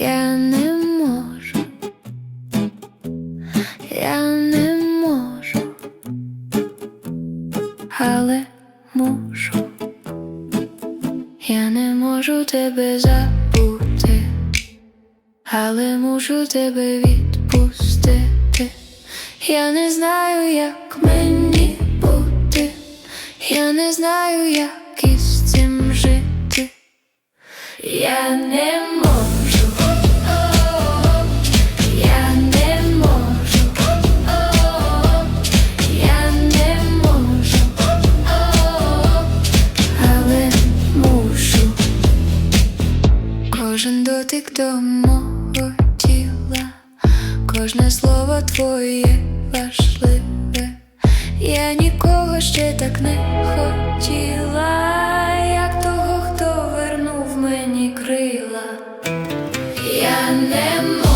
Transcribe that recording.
Я не можу, я не можу, але можу, я не можу тебе забути, але можу тебе відпустити. Я не знаю, як мені бути, я не знаю, як із цим жити. Я не можу Кожен дотик до мого тіла, кожне слово твоє важливе, я нікого ще так не хотіла, як того, хто вернув мені крила, я не можу.